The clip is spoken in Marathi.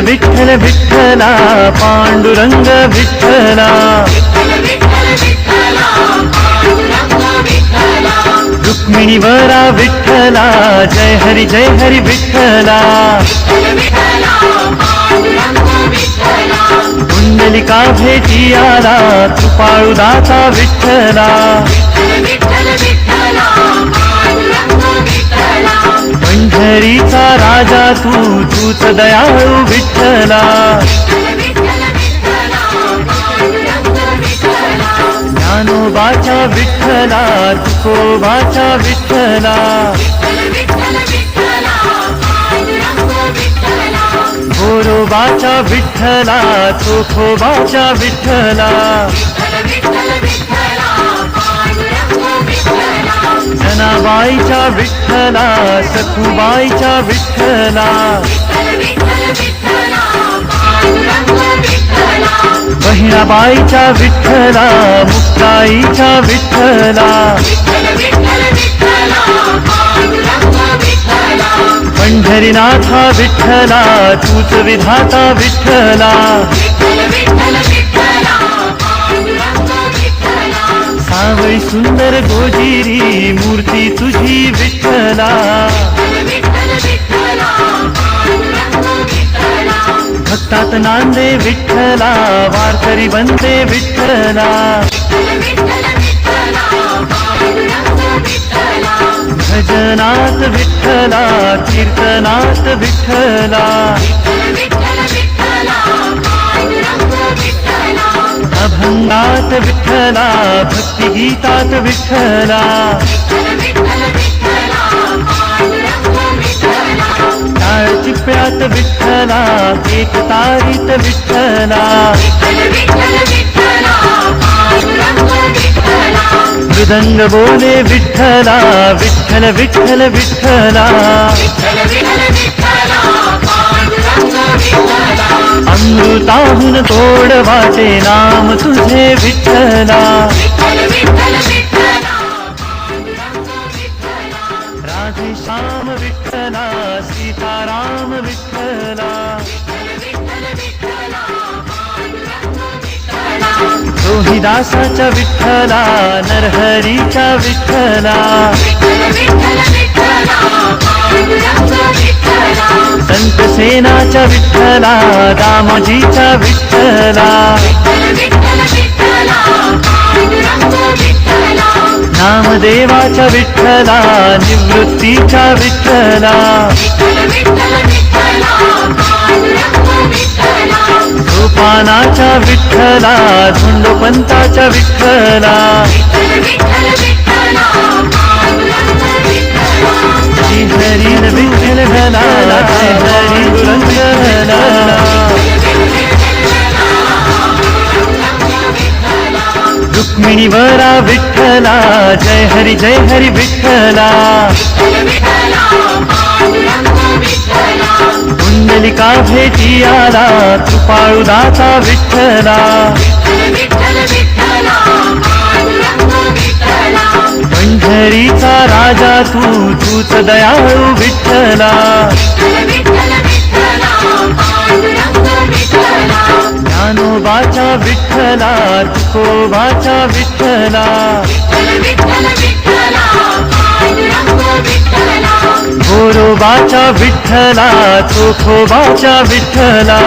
विठ्ठल विठ्ठल विठ्ठला पांडुरंग विठ्ठला रुक्मिणी वरा विठ्ठला जय हरी जय हरी विठ्ठला कुंडलिका भेटी आला कृपाळू पंढरीचा राजा तू तूच दयाळू विठ्ठला. ज्ञानोबाच्या विठ्ठला तुकोबाच्या विठ्ठला. गोरोबाच्या विठ्ठला चोखोबाच्या विठ्ठला. विठ्ठला सखुबाईच्या विठ्ठला. बहिणाबाईच्या विठ्ठला मुक्ताईच्या विठ्ठला. पंढरीनाथा विठ्ठला तूच विधाता विठ्ठला. सावळी सुंदर गोजिरी विठ्ठला भक्तात नांदे विठ्ठला वारकरी बनते विठ्ठला. भजनात विठ्ठला कीर्तनात विठ्ठला. अभंगात विठ्ठला भक्तिगीतात विठ्ठला. चिपळ्यात विठ्ठला एक तारीत विठ्ठला मृदंग बोले विठ्ठला विठ्ठल विठ्ठल विठ्ठला. अमृताहून तोड वाटे नाम तुझे विठ्ठला. श्री श्याम विठ्ठला सीताराम विठ्ठला. रोहिदासाच्या विठ्ठला नरहरीच्या विठ्ठला. संत सेनाच्या विठ्ठला दामोजीच्या विठ्ठला. नामदेवाच्या विठ्ठला निवृत्तीच्या विठ्ठला सोपानाच्या विठ्ठला झुंडपंताच्या विठ्ठला श्री हरी विठ्ठल घनाला जय हरी दुरंग घनाला वरा विठ्ठला जय हरी जय हरी विठ्ठला. कुंडलिका भेटी आला कृपाळू दाता विठ्ठला. पंढरीचा राजा तू तूच दयाळू विठ्ठला. ज्ञानोबाच्या विठ्ठला हो तुकोबाच्या विठ्ठला. गोरोबाच्या विठ्ठला चोखोबाच्या विठ्ठला.